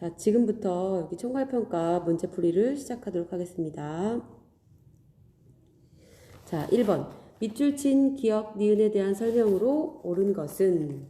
자, 지금부터 여기 총괄평가 문제풀이를 시작하도록 하겠습니다. 자, 1번. 밑줄 친 기억, 니은에 대한 설명으로 옳은 것은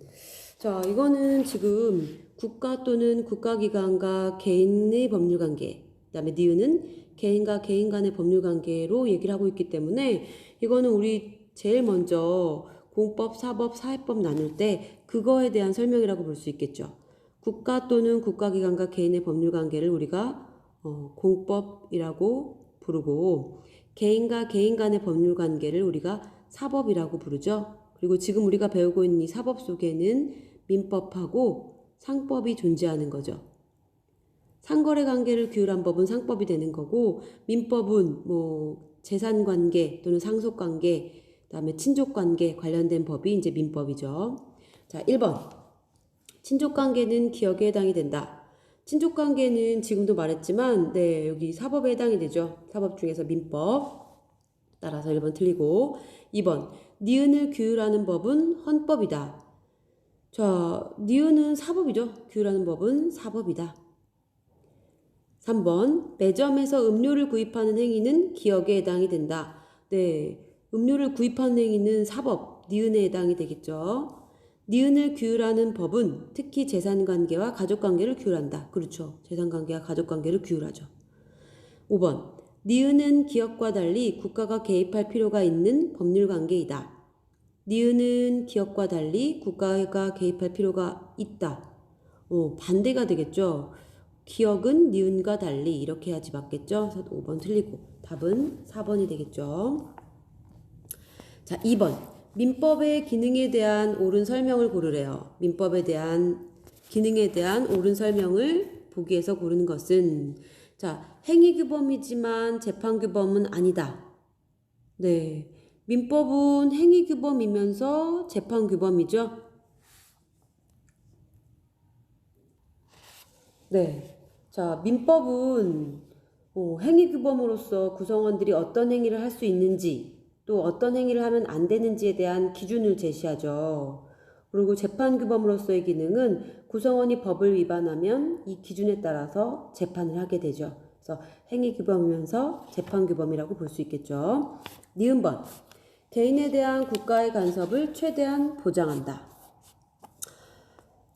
자, 이거는 지금 국가 또는 국가기관과 개인의 법률 관계, 그 다음에 니은은 개인과 개인 간의 법률 관계로 얘기를 하고 있기 때문에 이거는 우리 제일 먼저 공법, 사법, 사회법 나눌 때 그거에 대한 설명이라고 볼 수 있겠죠. 국가 또는 국가기관과 개인의 법률 관계를 우리가 어, 공법이라고 부르고 개인과 개인 간의 법률 관계를 우리가 사법이라고 부르죠. 그리고 지금 우리가 배우고 있는 이 사법 속에는 민법하고 상법이 존재하는 거죠. 상거래 관계를 규율한 법은 상법이 되는 거고 민법은 뭐 재산 관계 또는 상속 관계 그다음에 친족 관계 관련된 법이 이제 민법이죠. 자, 1번. 친족 관계는 기억에 해당이 된다. 친족 관계는 지금도 말했지만 네, 여기 사법에 해당이 되죠. 사법 중에서 민법. 따라서 1번 틀리고 2번. 니은을 규율하는 법은 헌법이다. 자, 니은은 사법이죠. 규율하는 법은 사법이다. 3번. 매점에서 음료를 구입하는 행위는 기억에 해당이 된다. 네. 음료를 구입하는 행위는 사법, 니은에 해당이 되겠죠. 니은을 규율하는 법은 특히 재산 관계와 가족 관계를 규율한다. 그렇죠. 재산 관계와 가족 관계를 규율하죠. 5번. 니은은 기업과 달리 국가가 개입할 필요가 있는 법률 관계이다. 니은은 기업과 달리 국가가 개입할 필요가 있다. 어, 반대가 되겠죠. 기억은 니은과 달리 이렇게 해야지 맞겠죠. 그래서 5번 틀리고 답은 4번이 되겠죠. 자, 2번. 민법의 기능에 대한 옳은 설명을 고르래요. 민법에 대한 기능에 대한 옳은 설명을 보기에서 고르는 것은 자, 행위 규범이지만 재판 규범은 아니다. 네. 민법은 행위 규범이면서 재판 규범이죠. 네. 자, 민법은 어, 행위 규범으로서 구성원들이 어떤 행위를 할 수 있는지 또 어떤 행위를 하면 안 되는지에 대한 기준을 제시하죠. 그리고 재판 규범으로서의 기능은 구성원이 법을 위반하면 이 기준에 따라서 재판을 하게 되죠. 그래서 행위 규범이면서 재판 규범이라고 볼 수 있겠죠. 니은 번. 개인에 대한 국가의 간섭을 최대한 보장한다.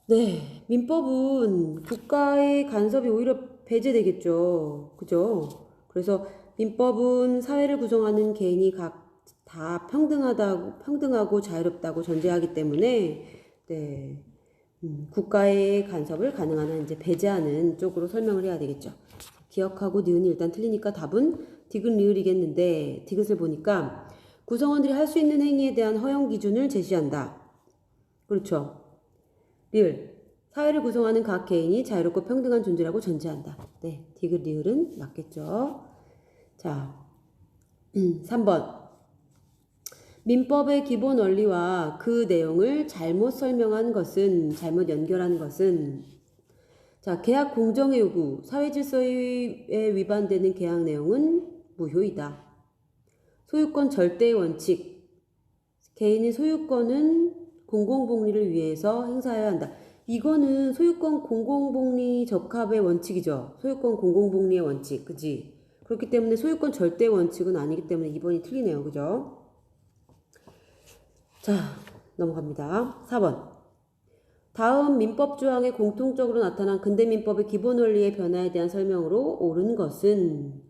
네, 민법은 국가의 간섭이 오히려 배제되겠죠. 그죠? 그래서 민법은 사회를 구성하는 개인이 각 다 평등하다고 평등하고 자유롭다고 전제하기 때문에 네, 음, 국가의 간섭을 가능한 한 이제 배제하는 쪽으로 설명을 해야 되겠죠. 기억하고 니은이 일단 틀리니까 답은 디귿 리을이겠는데 디귿을 보니까 구성원들이 할 수 있는 행위에 대한 허용 기준을 제시한다. 그렇죠. 리을 사회를 구성하는 각 개인이 자유롭고 평등한 존재라고 전제한다. 네, 디귿 리을은 맞겠죠. 자, 3번. 민법의 기본 원리와 그 내용을 잘못 설명한 것은, 잘못 연결한 것은, 자, 계약 공정의 요구, 사회 질서에 위반되는 계약 내용은 무효이다. 소유권 절대의 원칙, 개인의 소유권은 공공복리를 위해서 행사해야 한다. 이거는 소유권 공공복리 적합의 원칙이죠. 소유권 공공복리의 원칙, 그지? 그렇기 때문에 소유권 절대 원칙은 아니기 때문에 2번이 틀리네요. 그죠? 자, 넘어갑니다. 4번. 다음 민법 조항에 공통적으로 나타난 근대 민법의 기본 원리의 변화에 대한 설명으로 옳은 것은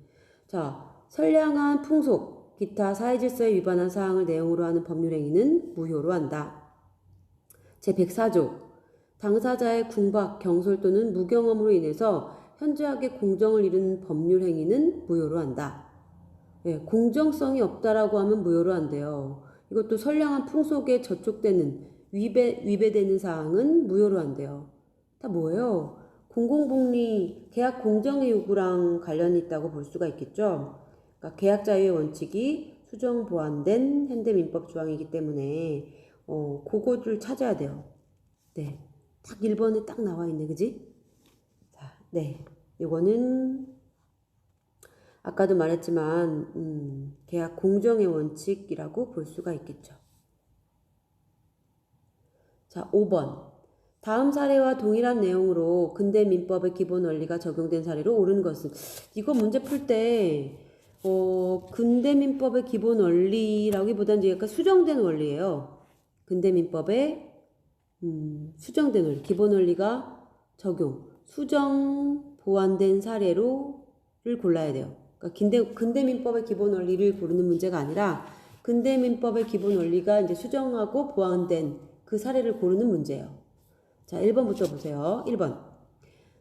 자, 선량한 풍속, 기타 사회 질서에 위반한 사항을 내용으로 하는 법률 행위는 무효로 한다. 제104조 당사자의 궁박, 경솔 또는 무경험으로 인해서 현저하게 공정을 이루는 법률 행위는 무효로 한다. 예, 공정성이 없다라고 하면 무효로 한대요. 이것도 선량한 풍 속에 저촉되는 위배, 위배되는 사항은 무효로 한대요. 다 뭐예요? 공공복리 계약 공정의 요구랑 관련이 있다고 볼 수가 있겠죠. 그러니까 계약 자유의 원칙이 수정 보완된 현대민법 조항이기 때문에 어, 그거를 찾아야 돼요. 네. 딱 1번에 딱 나와 있네. 그지? 자, 네. 요거는 아까도 말했지만 음, 계약 공정의 원칙이라고 볼 수가 있겠죠. 자, 5번. 다음 사례와 동일한 내용으로 근대 민법의 기본 원리가 적용된 사례로 옳은 것은 이거 문제 풀때 어, 근대 민법의 기본 원리라기보다는 약간 수정된 원리예요. 근대 민법의 음, 수정된 원리, 기본 원리가 적용, 수정 보완된 사례로를 골라야 돼요. 그러니까 근대 근대 민법의 기본 원리를 고르는 문제가 아니라 근대 민법의 기본 원리가 이제 수정하고 보완된 그 사례를 고르는 문제예요. 자, 1번부터 보세요. 1번.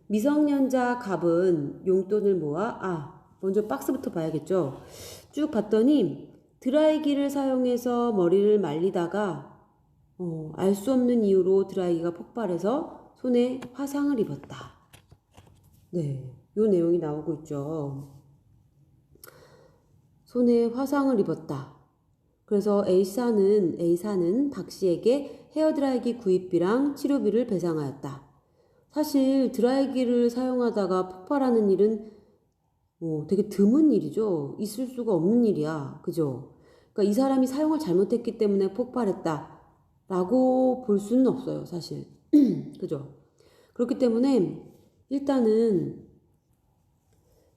미성년자 갑은 용돈을 모아, 아, 먼저 박스부터 봐야겠죠. 쭉 봤더니 드라이기를 사용해서 머리를 말리다가 어, 알 수 없는 이유로 드라이기가 폭발해서 손에 화상을 입었다. 네, 요 내용이 나오고 있죠. 손에 화상을 입었다. 그래서 A사는 A사는 박 씨에게 헤어드라이기 구입비랑 치료비를 배상하였다. 사실 드라이기를 사용하다가 폭발하는 일은 어, 되게 드문 일이죠. 있을 수가 없는 일이야. 그죠? 그러니까 이 사람이 사용을 잘못했기 때문에 폭발했다. 라고 볼 수는 없어요. 사실. 그죠? 그렇기 때문에 일단은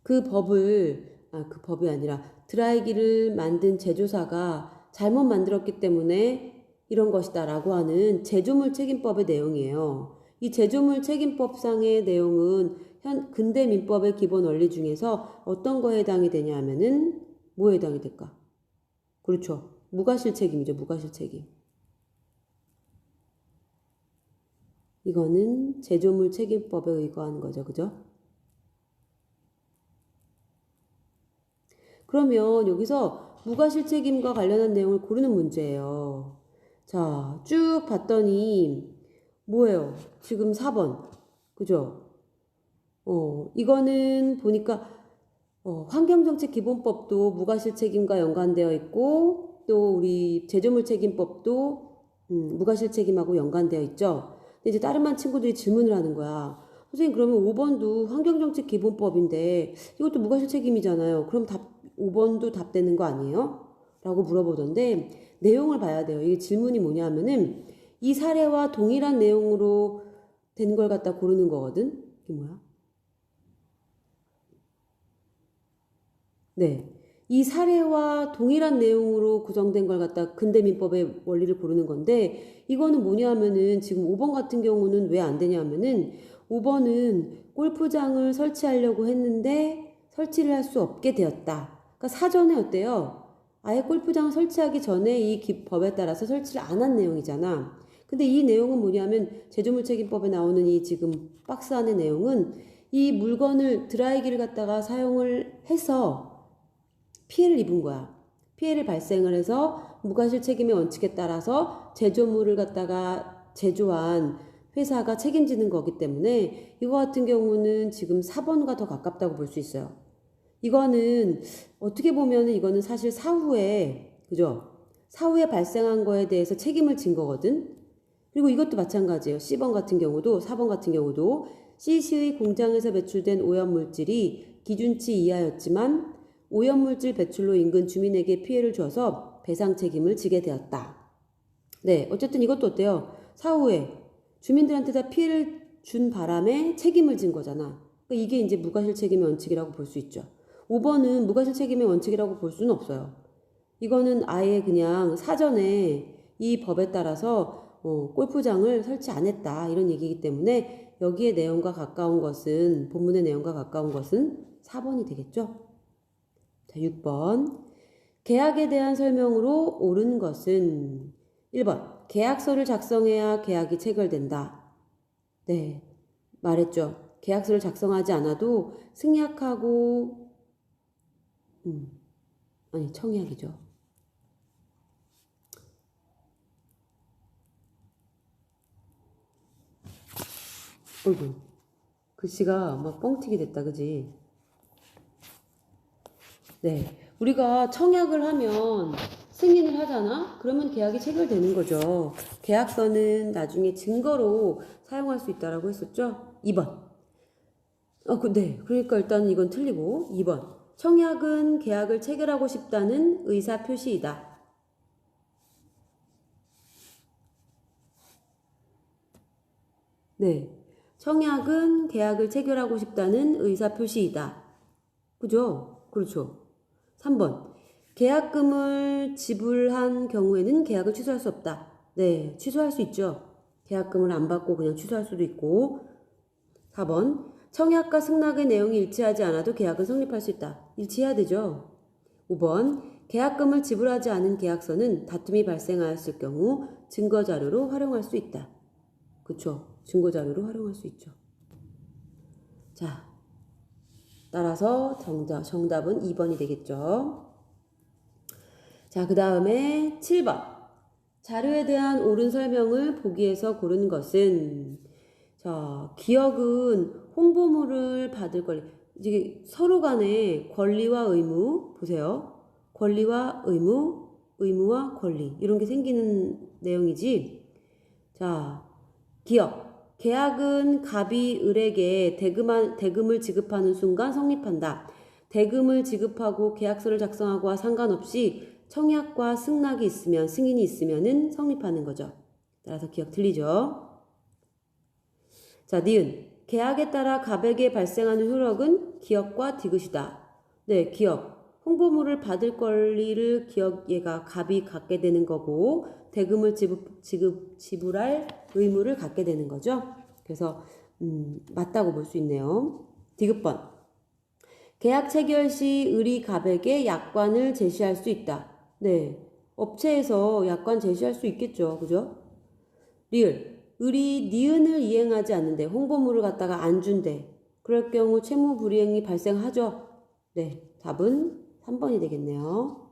그 법을, 아, 그 법이 아니라 드라이기를 만든 제조사가 잘못 만들었기 때문에 이런 것이다 라고 하는 제조물 책임법의 내용이에요. 이 제조물 책임법상의 내용은 현 근대 민법의 기본 원리 중에서 어떤 거에 해당이 되냐 하면은 뭐에 해당이 될까? 그렇죠. 무과실 책임이죠. 무과실 책임. 이거는 제조물 책임법에 의거하는 거죠. 그죠? 그러면 여기서 무과실 책임과 관련한 내용을 고르는 문제예요. 자, 쭉 봤더니 뭐예요? 지금 4번. 그죠? 어, 이거는 보니까 어, 환경정책 기본법도 무과실 책임과 연관되어 있고 또 우리 제조물 책임법도 음, 무과실 책임하고 연관되어 있죠. 근데 이제 다른 반 친구들이 질문을 하는 거야. 선생님 그러면 5번도 환경정책 기본법인데 이것도 무과실 책임이잖아요. 그럼 답 5번도 답되는 거 아니에요? 라고 물어보던데 내용을 봐야 돼요. 이게 질문이 뭐냐면은 이 사례와 동일한 내용으로 된 걸 갖다 고르는 거거든. 이게 뭐야? 네. 이 사례와 동일한 내용으로 구성된 걸 갖다 근대 민법의 원리를 고르는 건데 이거는 뭐냐 하면은 지금 5번 같은 경우는 왜 안 되냐 하면은 5번은 골프장을 설치하려고 했는데 설치를 할 수 없게 되었다. 그러니까 사전에 어때요? 아예 골프장 설치하기 전에 이 법에 따라서 설치를 안 한 내용이잖아. 근데 이 내용은 뭐냐면 제조물 책임법에 나오는 이 지금 박스 안의 내용은 이 물건을 드라이기를 갖다가 사용을 해서 피해를 입은 거야. 피해를 발생을 해서 무과실 책임의 원칙에 따라서 제조물을 갖다가 제조한 회사가 책임지는 거기 때문에 이거 같은 경우는 지금 4번과 더 가깝다고 볼 수 있어요. 이거는 어떻게 보면 이거는 사실 사후에 그죠? 사후에 발생한 거에 대해서 책임을 진 거거든. 그리고 이것도 마찬가지예요. C번 같은 경우도 4번 같은 경우도 CC의 공장에서 배출된 오염물질이 기준치 이하였지만 오염물질 배출로 인근 주민에게 피해를 줘서 배상 책임을 지게 되었다. 네, 어쨌든 이것도 어때요? 사후에 주민들한테 다 피해를 준 바람에 책임을 진 거잖아. 그러니까 이게 이제 무과실 책임의 원칙이라고 볼 수 있죠. 5번은 무과실 책임의 원칙이라고 볼 수는 없어요. 이거는 아예 그냥 사전에 이 법에 따라서 어, 골프장을 설치 안 했다 이런 얘기이기 때문에 여기에 내용과 가까운 것은 본문의 내용과 가까운 것은 4번이 되겠죠. 자, 6번. 계약에 대한 설명으로 옳은 것은 1번. 계약서를 작성해야 계약이 체결된다. 네. 말했죠. 계약서를 작성하지 않아도 승약하고 음. 아니, 청약이죠. 어이구. 글씨가 막 뻥튀기 됐다, 그지? 네. 우리가 청약을 하면 승인을 하잖아? 그러면 계약이 체결되는 거죠. 계약서는 나중에 증거로 사용할 수 있다라고 했었죠? 2번. 어, 그, 네. 그러니까 일단 이건 틀리고. 2번. 청약은 계약을 체결하고 싶다는 의사 표시이다. 네. 청약은 계약을 체결하고 싶다는 의사 표시이다. 그죠? 그렇죠. 3번. 계약금을 지불한 경우에는 계약을 취소할 수 없다. 네, 취소할 수 있죠. 계약금을 안 받고 그냥 취소할 수도 있고. 4번. 청약과 승낙의 내용이 일치하지 않아도 계약은 성립할 수 있다. 일치해야 되죠. 5번. 계약금을 지불하지 않은 계약서는 다툼이 발생하였을 경우 증거자료로 활용할 수 있다. 그쵸. 증거자료로 활용할 수 있죠. 자, 따라서 정답, 정답은 2번이 되겠죠. 자, 그 다음에 7번. 자료에 대한 옳은 설명을 보기에서 고른 것은 자, 기억은 홍보물을 받을 권리. 이게 서로 간에 권리와 의무 보세요. 권리와 의무, 의무와 권리 이런 게 생기는 내용이지. 자, 기억. 계약은 갑이 을에게 대금, 대금을 지급하는 순간 성립한다. 대금을 지급하고 계약서를 작성하고와 상관없이 청약과 승낙이 있으면 승인이 있으면은 성립하는 거죠. 따라서 기억 틀리죠. 자, 니은. 계약에 따라 갑에게 발생하는 효력은 기업과 디귿이다. 네, 기업. 홍보물을 받을 권리를 기업 얘가 갑이 갖게 되는 거고 대금을 지급, 지급 지불할 의무를 갖게 되는 거죠. 그래서 음, 맞다고 볼 수 있네요. 디귿번. 계약 체결 시 을이 갑에게 약관을 제시할 수 있다. 네. 업체에서 약관 제시할 수 있겠죠. 그죠? 리을. 을이 니은을 이행하지 않는데 홍보물을 갖다가 안 준대. 그럴 경우 채무 불이행이 발생하죠. 네. 답은 3번이 되겠네요.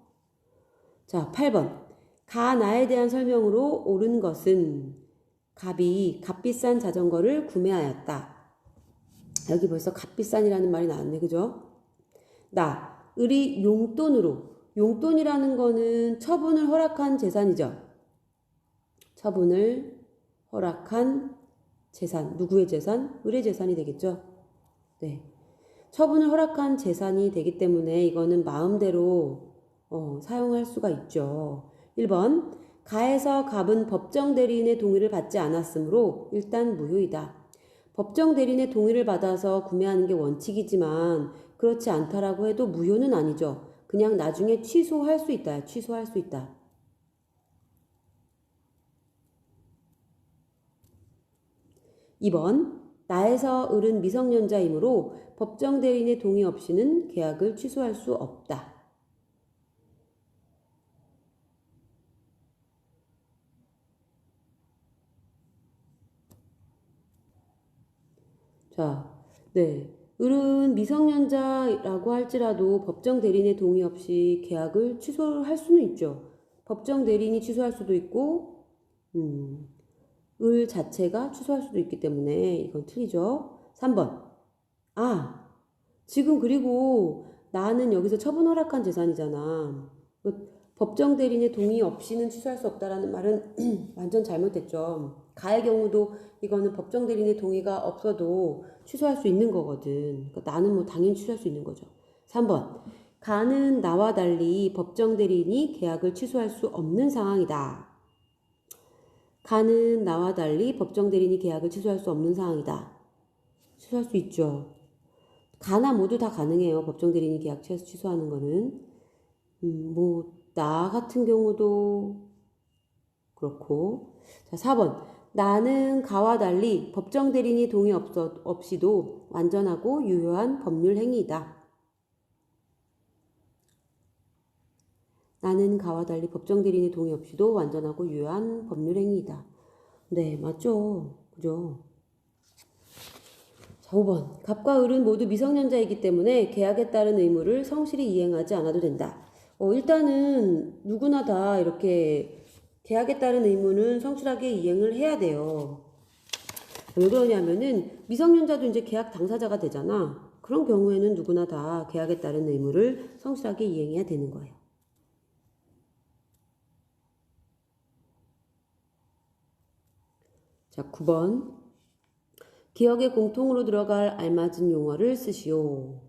자, 8번. 가 나에 대한 설명으로 옳은 것은 갑이 값비싼 자전거를 구매하였다. 여기 벌써 값비싼이라는 말이 나왔네. 그죠? 나. 을이 용돈으로. 용돈이라는 거는 처분을 허락한 재산이죠. 처분을 허락한 재산. 누구의 재산? 을의 재산이 되겠죠. 네. 처분을 허락한 재산이 되기 때문에 이거는 마음대로 어, 사용할 수가 있죠. 1번 가에서 갑은 법정 대리인의 동의를 받지 않았으므로 일단 무효이다. 법정 대리인의 동의를 받아서 구매하는 게 원칙이지만 그렇지 않다라고 해도 무효는 아니죠. 그냥 나중에 취소할 수 있다. 취소할 수 있다. 2번 나에서 을은 미성년자이므로 법정 대리인의 동의 없이는 계약을 취소할 수 없다. 자, 네. 을은 미성년자라고 할지라도 법정 대리인의 동의 없이 계약을 취소할 수는 있죠. 법정 대리인이 취소할 수도 있고, 음, 을 자체가 취소할 수도 있기 때문에 이건 틀리죠. 3번. 아, 지금 그리고 나는 여기서 처분 허락한 재산이잖아. 그 법정 대리인의 동의 없이는 취소할 수 없다라는 말은 완전 잘못됐죠. 가의 경우도 이거는 법정 대리인의 동의가 없어도 취소할 수 있는 거거든. 그러니까 나는 뭐 당연히 취소할 수 있는 거죠. 3번. 가는 나와 달리 법정 대리인이 계약을 취소할 수 없는 상황이다. 가는 나와 달리 법정 대리인이 계약을 취소할 수 없는 상황이다. 취소할 수 있죠. 가나 모두 다 가능해요. 법정 대리인이 계약 취소하는 거는. 음, 뭐, 나 같은 경우도 그렇고. 자, 4번. 나는 가와 달리 법정 대리인이 동의 없어, 없이도 완전하고 유효한 법률 행위이다. 나는 가와 달리 법정 대리인의 동의 없이도 완전하고 유효한 법률 행위이다. 네, 맞죠. 그죠. 자, 5번. 갑과 을은 모두 미성년자이기 때문에 계약에 따른 의무를 성실히 이행하지 않아도 된다. 어, 일단은 누구나 다 이렇게 계약에 따른 의무는 성실하게 이행을 해야 돼요. 왜 그러냐면은 미성년자도 이제 계약 당사자가 되잖아. 그런 경우에는 누구나 다 계약에 따른 의무를 성실하게 이행해야 되는 거예요. 자, 9번. 기억에 공통으로 들어갈 알맞은 용어를 쓰시오.